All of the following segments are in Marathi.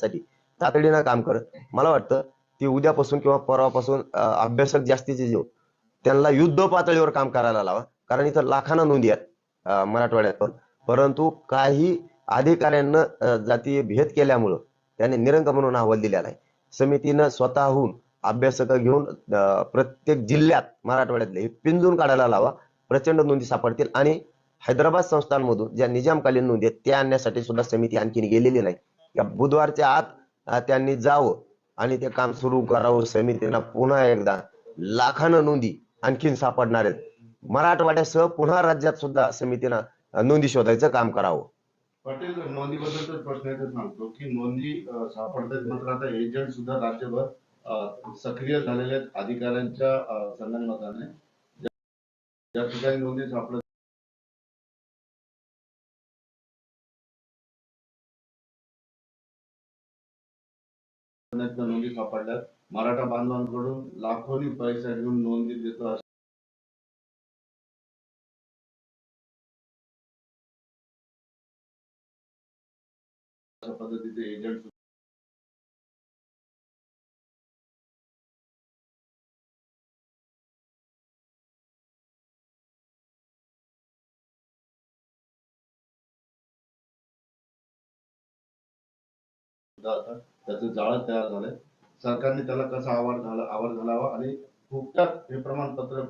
साठी. तातडीनं काम करत. मला वाटतं ती उद्यापासून किंवा परवापासून अभ्यासक जास्तीचे जे त्यांना युद्ध पातळीवर काम करायला लावा. कारण इथं लाखांना नोंदी आहेत मराठवाड्यात पण. परंतु काही अधिकाऱ्यांना जातीय भेद केल्यामुळं त्यांनी निरंक म्हणून अहवाल दिलेला आहे. समितीनं स्वतःहून अभ्यासक घेऊन प्रत्येक जिल्ह्यात मराठवाड्यातले हे पिंजून काढायला लावा. प्रचंड नोंदी सापडतील. आणि हैदराबाद संस्थांमधून ज्या निजामकालीन नोंदी आहेत त्या आणण्यासाठी सुद्धा समिती आणखी गेलेली नाही. या बुधवारच्या आत त्यांनी जावं आणि ते काम सुरू करावं. समितीनं पुन्हा एकदा लाखानं नोंदी आणखीन सापडणार आहेत. मराठवाड्यासह पुन्हा राज्यात सुद्धा समितीनं नोंदी शोधायचं काम करावं. पाटील नोंदीबद्दल प्रश्न येतच सांगतो की नोंदी सापडतात. मात्र आता एजंट सुद्धा राज्यभर सक्रिय झालेल्या आहेत अधिकाऱ्यांच्या संदर्भात ज्या- ज्या ठिकाणी नोंदी सापडत नोंदी सापडल्यात. मराठा बांधवांकडून लाखोनी पैसा घेऊन नोंदी देतो आता त्याचं जाळं तयार झालंय. सरकारने त्याला कसा आवार झाला आवार घालावा आणि फुकटात हे प्रमाणपत्र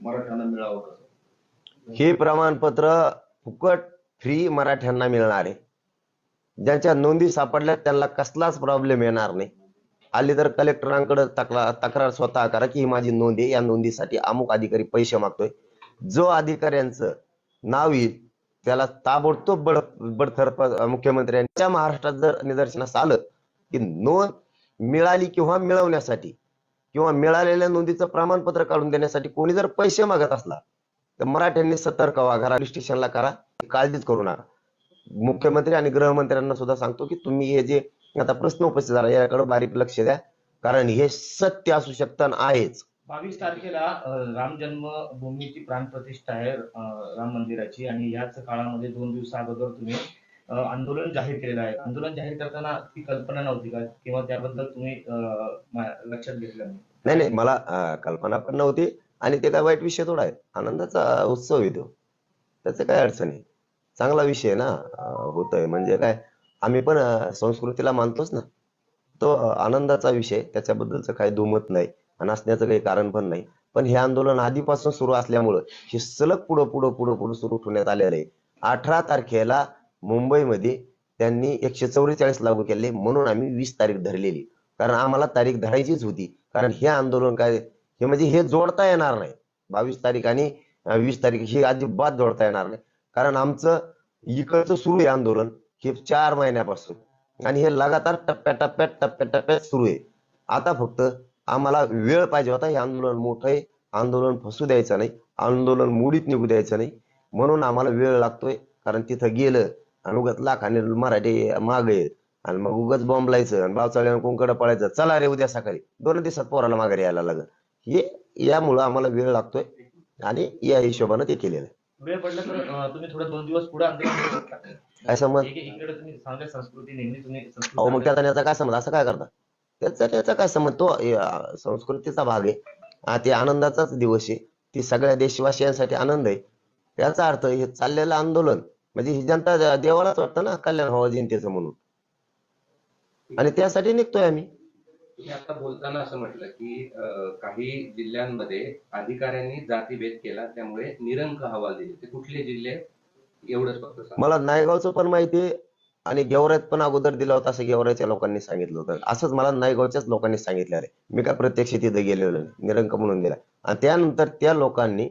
मराठ्यांना मिळावं कसं? हे प्रमाणपत्र फुकट फ्री मराठ्यांना मिळणार आहे. ज्यांच्या नोंदी सापडल्या त्यांना कसलाच प्रॉब्लेम येणार नाही. आली तर कलेक्टरांकडे तक्रार तक्रार स्वतः करा की ही माझी नोंद आहे. या नोंदीसाठी अमुक अधिकारी पैसे मागतोय. जो अधिकाऱ्यांचं नाव येईल त्याला ताबडतोब बड बडतर्फ मुख्यमंत्र्यांच्या महाराष्ट्रात जर निदर्शनास आलं की नोंद मिळाली किंवा मिळवण्यासाठी किंवा मिळालेल्या नोंदीचं प्रमाणपत्र काढून देण्यासाठी कोणी जर पैसे मागत असला तर मराठ्यांनी सतर्क व्हा. घरा पोलीस स्टेशनला करा. काळजीच करू नका. मुख्यमंत्री आणि गृहमंत्र्यांना सुद्धा सांगतो की तुम्ही हे जे आता प्रश्न उपस्थित झाला याकडे बारीक लक्ष द्या. कारण हे सत्य असू शकतं आहेच. बावीस तारखेला राम जन्मभूमीची प्राणप्रतिष्ठा आहे राम मंदिराची. आणि याच काळामध्ये दोन दिवसा अगोदर तुम्ही आंदोलन जाहीर केलेलं आहे. आंदोलन जाहीर करताना ती कल्पना नव्हती का? किंवा त्याबद्दल तुम्ही लक्षात घेतलं नाही? नाही मला कल्पना पण नव्हती. आणि ते काय वाईट विषय थोडा आहे. आनंदाचा उत्सव येतो तो. त्याचं काय अडचण आहे चांगला विषय ना? होतोय. म्हणजे काय? आम्ही पण संस्कृतीला मानतोच ना. तो आनंदाचा विषय त्याच्याबद्दलच काही दुमत नाही. आणि असण्याचं काही कारण पण नाही. पण हे आंदोलन आधीपासून सुरू असल्यामुळं हे सलग पुढं पुढं पुढं पुढं सुरू ठेवण्यात आलेलं आहे. अठरा तारखेला मुंबईमध्ये त्यांनी एकशे चौवेचाळीस लागू केले म्हणून आम्ही वीस तारीख धरलेली. कारण आम्हाला तारीख धरायचीच होती. कारण हे आंदोलन काय हे म्हणजे हे जोडता येणार नाही. बावीस तारीख आणि वीस तारीख ही अजिबात जोडता येणार नाही. कारण आमचं इकडचं सुरू आहे आंदोलन हे चार महिन्यापासून. आणि हे लगातार टप्प्याटप्प्यात टप्प्याटप्प्यात सुरू आहे. आता फक्त आम्हाला वेळ पाहिजे होता हे आंदोलन मोठं आहे. आंदोलन फसू द्यायचं नाही. आंदोलन मुडीत निघू द्यायचं नाही. म्हणून आम्हाला वेळ लागतोय. कारण तिथं गेलं आणि उगाच लाखाने मराठी माग आणि मग उगाच बॉम्बलायचं आणि बावचाळ्यानं कोणकडे पळायचं. चला रे उद्या सकाळी. दोन दिवसात पोराला माघारी यायला लागल. हे यामुळं आम्हाला वेळ लागतोय. आणि या हिशोबानं ते केलेलं आहे. वेळ पडला तर तुम्ही थोडं दोन दिवस पुढे आंदोलन करू शकता. काय समज? इकडे तुम्ही संस्कृती नेहमी तुम्ही संस्कृती अहो मग त्याचा याचा काय समज? असं काय करता? त्याचा त्याचा काय समज तो संस्कृतीचा भाग आहे. हा, ते आनंदाचाच दिवस आहे. ती सगळ्या देशवासियांसाठी आनंद आहे. त्याचा अर्थ हे चाललेलं आंदोलन म्हणजे ही जनता देवालाच वाटतं ना कल्याण व्हावं जनतेचं म्हणून. आणि त्यासाठी निघतोय आम्ही. तुम्ही आता बोलताना असं म्हटलं की काही जिल्ह्यांमध्ये अधिकाऱ्यांनी जातीभेद केला त्यामुळे निरंक अहवाल दिले. ते कुठले जिल्हे? एवढंच फक्त. मला नायगावचं पण माहिती आहे. आणि गेवरायत पण अगोदर दिला होता असं गेवराईच्या लोकांनी सांगितलं होतं. असंच मला नायगावच्याच लोकांनी सांगितलं अरे मी काय प्रत्यक्ष तिथे गेलेलो निरंक म्हणून दिला. आणि त्यानंतर त्या लोकांनी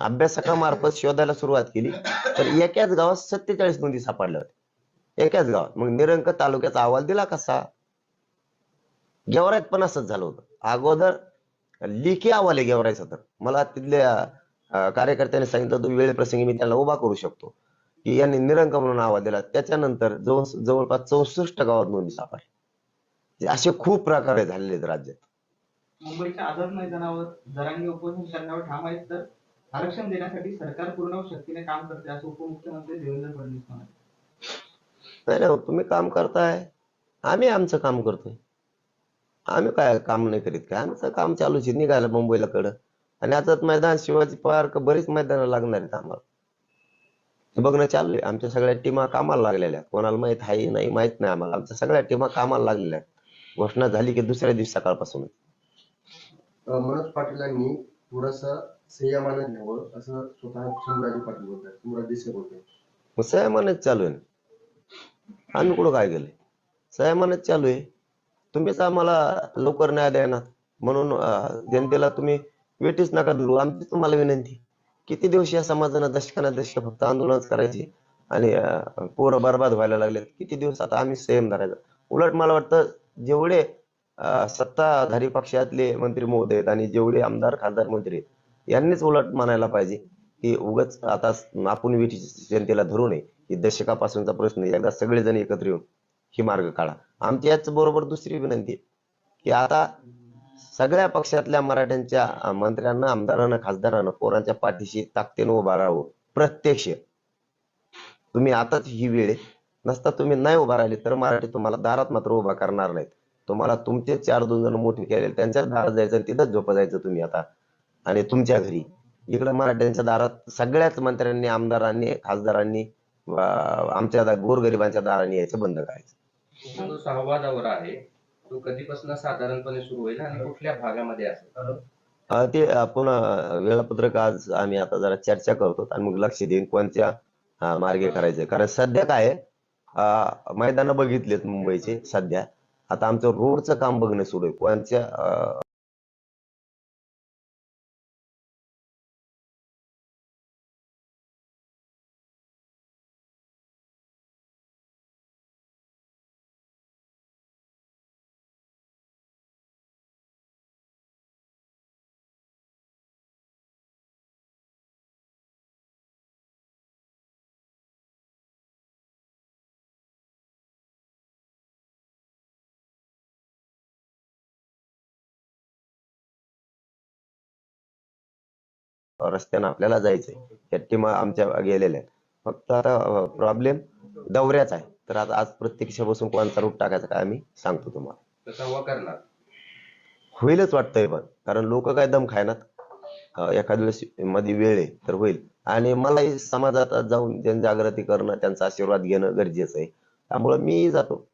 अभ्यासकामार्फत शोधायला सुरुवात केली. तर एकाच गावात सत्तेचाळीस नोंदी सापडल्या होत्या. एकाच गावात. मग निरंक तालुक्याचा अहवाल दिला कसा? गेवरायत पण असंच झालं होतं. अगोदर लिखी अहवाल आहे गेवरायचा तर. मला तिथल्या कार्यकर्त्यांनी सांगितलं तो वेळेप्रसंगी मी त्याला उभा करू शकतो. की यांनी निरंक म्हणून आवाज दिला. त्याच्यानंतर जवळ जवळपास चौसष्ट गावात नोंदी सापडल्या. असे खूप प्रकार झालेले आहेत राज्यात. मुंबईच्या आझाद मैदानावर जरांगी उपोषण करण्यावर ठाम आहेत तर आरक्षण देण्यासाठी सरकार पूर्ण शक्तीने काम करते असं उपमुख्यमंत्री देवेंद्र फडणवीस म्हणाले. नाही नाही तुम्ही काम करताय. आम्ही आमचं काम करतोय. आम्ही काय काम नाही करीत काय? आमचं काम चालूच आहे. निघायला मुंबईला कडं. आणि आता मैदान शिवाजी पार्क बरीच मैदानं लागणार आहेत आम्हाला. हे बघणं चालू आहे आमच्या सगळ्या टीमा कामाला लागलेल्या कोणाला माहीत आहे नाही माहीत नाही आम्हाला. आमच्या सगळ्या टीमा कामाला लागलेल्या घोषणा झाली की दुसऱ्या दिवशी सकाळपासून. मनोज पाटीलांनी थोडस संयमानं घ्यावं असं स्वतः शिवराजे पाटील बोलतात. शिवराज मग संयमानच चालू आहे ना? आम्ही कुठं काय केलंय? संयमानच चालू आहे. तुम्हीच आम्हाला लवकर न्याय द्यायना म्हणून अं, जनतेला तुम्ही वेटीच नका धरू. आमची तुम्हाला विनंती किती दिवस या समाजानं दशकाना दशक फक्त आंदोलनच करायची आणि पोरं बरबाद व्हायला लागले किती दिवस आता आम्ही संयम धरायचा? उलट मला वाटतं जेवढे सत्ताधारी पक्षातले मंत्री महोदय आहेत आणि जेवढे आमदार खासदार मंत्री आहेत यांनीच उलट म्हणायला पाहिजे की उगाच आता आपण वेठी जनतेला धरू नये. की दशकापासूनचा प्रश्न एकदा सगळेजण एकत्र येऊन ही मार्ग काढा. आमची याच बरोबर दुसरी विनंती आहे की आता सगळ्या पक्षातल्या मराठ्यांच्या मंत्र्यांना आमदारांना खासदारांना पोरांच्या पाठीशी ताकदीनं उभा राहावं. प्रत्यक्ष. तुम्ही आताच ही वेळ आहे. नसता तुम्ही नाही उभा राहिले तर मराठी तुम्हाला दारात मात्र उभा करणार नाहीत. तुम्हाला तुमचे चार दोन जण मोठे केले त्यांच्या दारात जायचं आणि तिथंच झोपा जायचं तुम्ही आता. आणि तुमच्या घरी. इकडे मराठ्यांच्या दारात सगळ्याच मंत्र्यांनी आमदारांनी खासदारांनी आमच्या गोरगरिबांच्या दाराने यायचं बंद करायचं. सहवादावर आहे. तो कधीपासून साधारणपणे सुरू होईल आणि कुठल्या भागामध्ये असेल? ते आपण वेळापत्रक आज आम्ही आता जरा चर्चा करतो आणि मग लक्ष देईन कोणत्या मार्गे करायचे. कारण सध्या काय मैदान बघितलेत मुंबईचे सध्या. आता आमचं रोडचं काम बघणं सुरू आहे. कोणत्या रस्त्यानं आपल्याला जायचंय. टीमा आमच्या गेलेल्या आहेत. फक्त आता प्रॉब्लेम दौऱ्याचा आहे. तर आता आज प्रत्यक्ष बसून कोणता रूट टाकायचा काय आम्ही सांगतो तुम्हाला. होईलच वाटतंय पण. कारण लोक काय दम खायनात. अं, एखाद्या वेळेस मध्ये वेळ आहे तर होईल. आणि मलाही समाजात जाऊन जनजागृती करणं त्यांचा आशीर्वाद घेणं गरजेचं आहे. त्यामुळे मी जातो.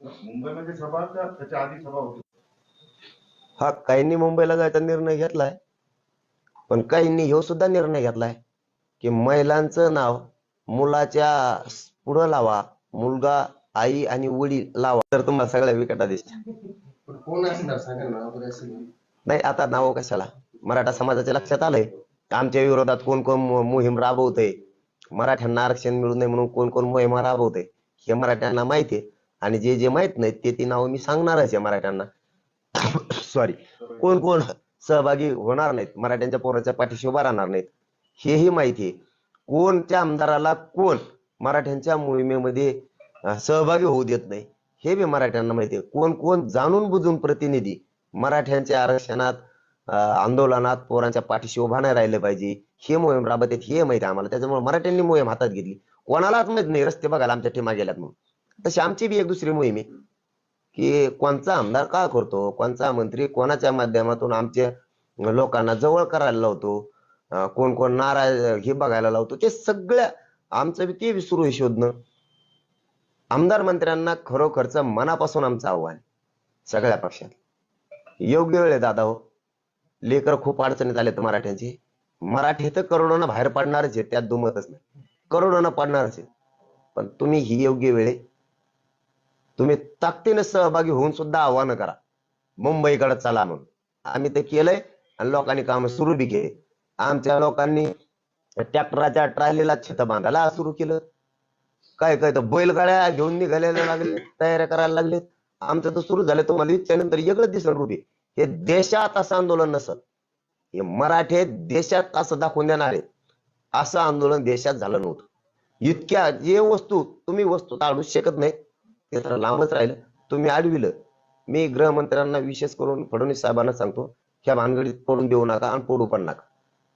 मुंबईमध्ये सभा का त्याच्या आधी सभा होती. हा काहींनी मुंबईला जायचा निर्णय घेतलाय पण काहींनी ह्यो सुद्धा निर्णय घेतलाय की महिलांचं नाव मुलाच्या पुढं लावा मुलगा आई आणि वडील लावा. तर तुम्हाला सगळ्या विकटा दिसतील. पण कोण असणार सांगा ना आपण असं नाही आता नाव कशाला? मराठा समाजाच्या लक्षात आलंय. आमच्या विरोधात कोण कोण मोहीम राबवतंय? मराठ्यांना आरक्षण मिळू नये म्हणून कोण कोण मोहिमा राबवतंय? हे मराठ्यांना माहिती आहे आणि जे जे माहीत नाहीत ते ती नाव मी सांगणारच आहे मराठ्यांना. सॉरी कोण कोण सहभागी होणार नाहीत मराठ्यांच्या पोराच्या पाठीशी उभा राहणार नाहीत हेही माहिती आहे. कोणत्या आमदाराला कोण मराठ्यांच्या मोहिमेमध्ये सहभागी होऊ देत नाही हे बी मराठ्यांना माहिती आहे. कोण कोण जाणून बुजून प्रतिनिधी मराठ्यांच्या आरक्षणात आंदोलनात पोरांच्या पाठीशी उभा नाही राहिले पाहिजे हे मोहीम राबत आहेत हे माहिती आहे आम्हाला. त्याच्यामुळे मराठ्यांनी मोहीम हातात घेतली. कोणालाच माहीत नाही रस्ते बघायला आमच्या टीमा गेल्यात म्हणून. तशी आमची बी एक दुसरी मोहीम आहे. की कोणचा आमदार काय करतो कोणचा मंत्री कोणाच्या माध्यमातून आमच्या लोकांना जवळ करायला लावतो कोण कोण नाराज हे बघायला लावतो ते सगळ्या आमचं बी ते बी सुरू आहे शोधणं. आमदार मंत्र्यांना खरोखरच मनापासून आमचं आव्हान आहे. सगळ्या पक्षात. योग्य वेळ आहे दादा हो. लेकर खूप अडचणीत आलेत मराठ्यांची. मराठी तर करोडोनं बाहेर पडणारच आहे त्यात दुमतच नाही. करोडोनं पडणारच आहे पण तुम्ही ही योग्य वेळ आहे. तुम्ही ताकदीने सहभागी होऊन सुद्धा आव्हानं करा. मुंबईकडे चला म्हणून. आम्ही ते केलंय आणि लोकांनी काम सुरू बी केले. आमच्या लोकांनी ट्रॅक्टराच्या ट्रॉलीला छत बांधायला सुरू केलं. काय काय तर बैलगाड्या घेऊन निघायला लागले तयाऱ्या करायला लागले. आमचं तर सुरू झालं तुम्हाला त्यानंतर वेगळं दिसलं रुपी हे देशात असं आंदोलन नसत हे मराठे देशात असं दाखवून देणार आहेत. असं आंदोलन देशात झालं नव्हतं. इतक्या जे वस्तू तुम्ही वस्तू टाळूच शकत नाही ते तर लांबच राहिलं. तुम्ही अडविलं मी गृहमंत्र्यांना विशेष करून फडणवीस साहेबांना सांगतो ह्या भानगडीत पडून देऊ नका आणि पडू पण नका.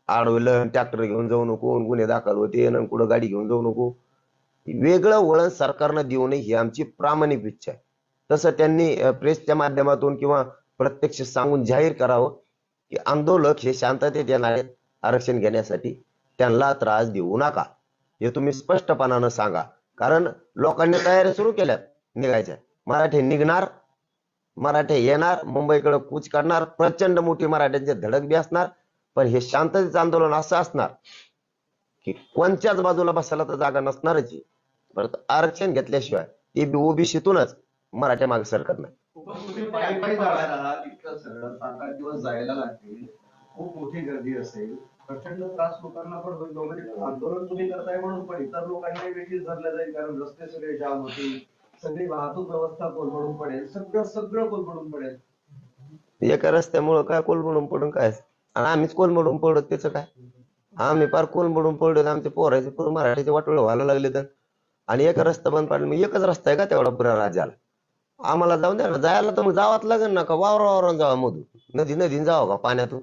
अडवलं ट्रॅक्टर घेऊन जाऊ नको गुन्हे दाखल होते कुठं गाडी घेऊन जाऊ नको. वेगळं वळण सरकारनं देऊ नये ही आमची प्रामाणिक इच्छा आहे. तसं त्यांनी प्रेसच्या माध्यमातून किंवा प्रत्यक्ष सांगून जाहीर करावं की आंदोलक हे शांततेत येणार आहेत आरक्षण घेण्यासाठी. त्यांना त्रास देऊ नका. हे तुम्ही स्पष्टपणानं सांगा. कारण लोकांनी तयारी सुरू केल्या निघायचंय. मराठे निघणार मराठे येणार मुंबईकडे कूच करणार प्रचंड मोठी मराठ्यांची धडक बी असणार पण हे शांततेचं आंदोलन असं असणार की कोणत्याच बाजूला बसायला तर जागा नसणारच परत आरक्षण घेतल्याशिवाय ती बी ओबीसीतूनच मराठ्या मागे सरकत नाही. दिवस जायला लागतील खूप मोठी गर्दी असेल. प्रचंड त्रास लोकांना पण होईल. म्हणजे आंदोलन तुम्ही करताय म्हणून पण इतर लोकांनाही वेगळीच धरलं जाईल कारण रस्ते सगळे जाम होतील. सगळी वाहतूक व्यवस्था कोलमडून पडेल सगळं सगळं कोलमडून पडेल. एका रस्त्यामुळं काय कोलमडून पडून काय? आणि आम्हीच कोलमडून पडत त्याचं काय? आम्ही पार कोलमडून पडलो आमचे पोरायचे पूर्ण मराठीचे वाटोळ व्हायला लागले तर. आणि एक रस्ता बंद पाडला मग एकच रस्ता आहे का तेवढा पुऱ्या राज्याला? आम्हाला जाऊन द्या ना जायला तर मग जावाच लागेल ना का? वावर वावरून जावा मधून. नदी नदीन जावं का पाण्यातून?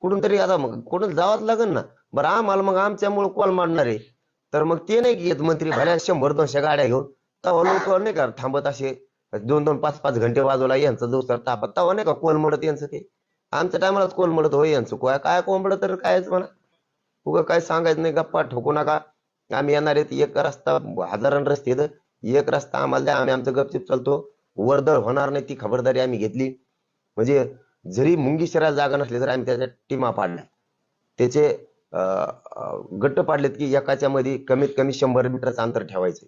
कुठून तरी आता मग कुठून जावाच लागेल ना? बरं आम्हाला मग आमच्यामुळे कॉल मारणार आहे. तर मग ते नाही घेत मंत्री भल्या शंभर दोनशे गाड्या घेऊन तवा लोक नाही का थांबत असे. दोन दोन पाच पाच घंटे वाजवला यांचं जो सर तापत. तवा नाही का कोण मडत यांचं ते. आमच्या टायमालाच कोण मडत होय यांचं. काय काय कोंबड तर कायच म्हणा. उगा काय सांगायचं नाही गप्पा ठोकू नका. आम्ही येणार आहेत एक रस्ता हजारान रस्ते एक रस्ता आम्हाला द्या आम्ही आमचं गपचिप चालतो. वर्दळ होणार नाही ती खबरदारी आम्ही घेतली. म्हणजे जरी मुंगी शहरात जागा नसली तर आम्ही त्याच्या टीमा पाडल्या. त्याचे अं, गट्ट पाडलेत की एकाच्या मध्ये कमीत कमी शंभर मीटरचं अंतर ठेवायचं.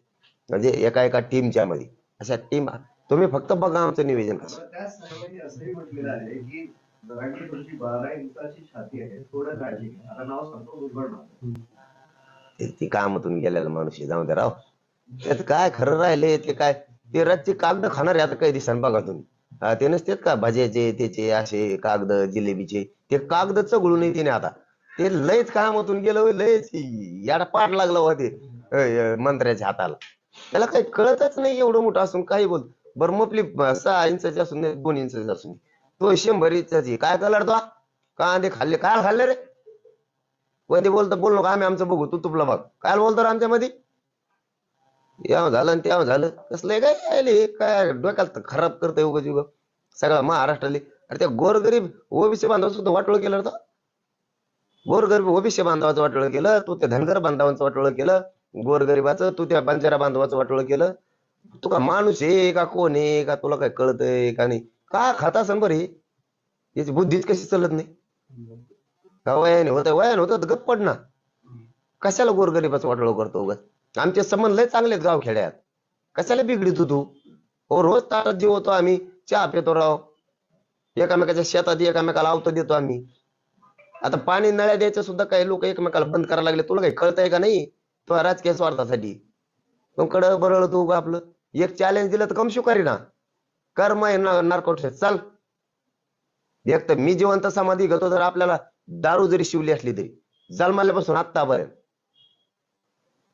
म्हणजे एका एका टीमच्या मध्ये. अशा टीम तुम्ही फक्त बघा आमचं नियोजन कसं. मला त्या सर्वांनी असंही म्हटलेलं आहे की जरांगी तुमची बारा इंचाची छाती आहे थोडं काळजी घ्या. आता नाव सांगतो उघडणार ते- कामातून गेलेला माणूस आहे, जाऊ दे राव. त्यात काय खरं राहिले ते काय? ते रातचे कागद खाणार आहे आता काही दिवसांनी बघा तुम्ही. हा, ते नसतेत का? भाज्याचे त्याचे असे कागद जिलेबीचे ते कागद चगळून येते ना आता. ते लयच कामातून गेलं लयच. याडा पाठ लागला होते मंत्र्याच्या हाताला. त्याला काही कळतच नाही एवढं मोठं असून काही बोल. बरं सहा इंचाची असून दे, दोन इंचाची असून दे. तो शंभर इंचाची. काय कलर तो कांदे खाल्ले. काय खाल्ले रे? मध्ये बोलतो बोल नको आम्ही आमचं बघू तू तुपला बघ. काय बोलतो आमच्या मध्ये याव झालं आणि त्याव झालं. कसलं काय राहिले? काय डोक्याला खराब करतोय उगच युग सगळा महाराष्ट्राले अरे त्या गोरगरीब ओबीसी बांधव सुद्धा वाटोळ केलं तो. गोरगरीब ओबीसी बांधवाचं वाटोळ केलं तू त्या धनगर बांधवांचं वाटोळ केलं. गोरगरिबाचं तू त्या बंजारा बांधवाचं वाटोळ केलं. तू का माणूस आहे का कोण आहे? का तुला काय कळतंय का नाही? का खाता असन हे याची बुद्धीच कशी चालत नाही? का वयाने होत वयाने होत गप्प पड ना. कशाला गोरगरिबाचं वाटोळ करतो ग आमचे संबंध लय चांगले आहेत गावखेड्यात. कशाला बिघडितो तू हो रोज ताटात जेवतो आम्ही. चहा पितो राव. एकामेकाच्या शेतात एकामेकाला आवतो देतो आम्ही. आता पाणी नळ्या द्यायचं सुद्धा काही लोक एकमेकाला बंद करायला लागले. तुला काही कळतंय का नाही? तो राजकीय स्वार्थासाठी मग बरळ तू उगा आपलं. एक चॅलेंज दिलं तर कम शुकारी ना कर ना नार्कोट चाल. एक तर मी जिवंत समाधी घेतो तर आपल्याला दारू जरी शिवली असली तरी. जन्माल्यापासून आत्तापर्यंत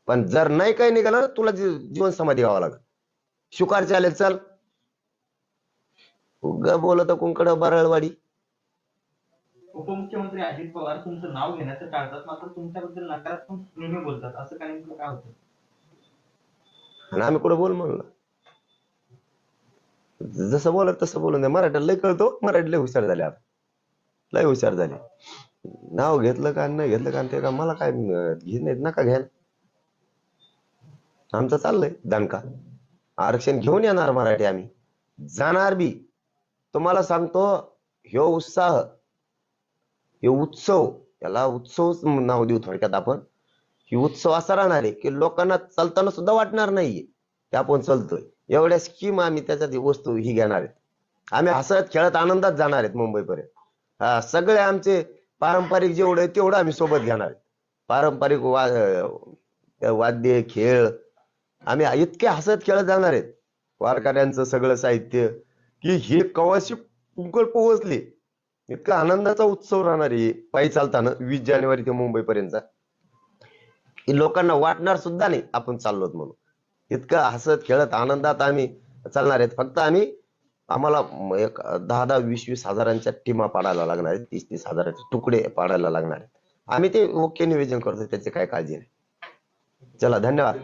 पण जर नाही काही निघालं तुला जीवन समाधी घ्यावं लागल. शुकार चालेल चल. उग बोलत कुंकड बरळवाडी. उपमुख्यमंत्री अजित पवार तुमचं नाव घेण्याचं टाळतात मात्र तुमच्याबद्दल नकारात्मक नेहमी बोलतात. असं काय नेमकं काय होतं? आणि आम्ही कुठं बोल म्हणलं? जसं बोलत तसं बोलून द्या. मराठीला लय कळतो. मराठी लय हुशार झाले आता. लय हुशार झाले. नाव घेतलं का नाही घेतलं का ते का मला काय अं, घेत नाहीत नका घ्या आमचं चाललंय दणका. आरक्षण घेऊन येणार मराठी आम्ही. जाणार बी. तुम्हाला सांगतो ह्यो उत्साह हे उत्सव याला उत्सवच नाव देऊ थोडक्यात आपण. ही उत्सव असा राहणार आहे की लोकांना चालताना सुद्धा वाटणार नाहीये ते आपण चालतोय. एवढ्या स्कीम आम्ही त्याच्यात वस्तू ही घेणार आहेत. आम्ही हसत खेळत आनंदात जाणार आहेत मुंबईपर्यंत. हा सगळे आमचे पारंपरिक जेवढं आहे तेवढं आम्ही सोबत घेणार आहेत. पारंपरिक वा वाद्य खेळ आम्ही इतके हसत खेळत जाणार आहेत. वारकऱ्यांचं सगळं साहित्य की हे कवाशी कुंकड पोहोचले. इतका आनंदाचा उत्सव राहणार आहे. पायी चालताना वीस जानेवारी ते मुंबई पर्यंतचा लोकांना वाटणार सुद्धा नाही आपण चाललोत म्हणून. इतकं हसत खेळत आनंदात आम्ही चालणार आहेत. फक्त आम्ही आम्हाला एक दहा दहा वीस वीस हजारांच्या टीमा पाडायला लागणार आहेत. तीस तीस हजाराचे तुकडे पाडायला लागणार आहेत. आम्ही ते ओके नियोजन करतो त्याची काय काळजी नाही. चला धन्यवाद.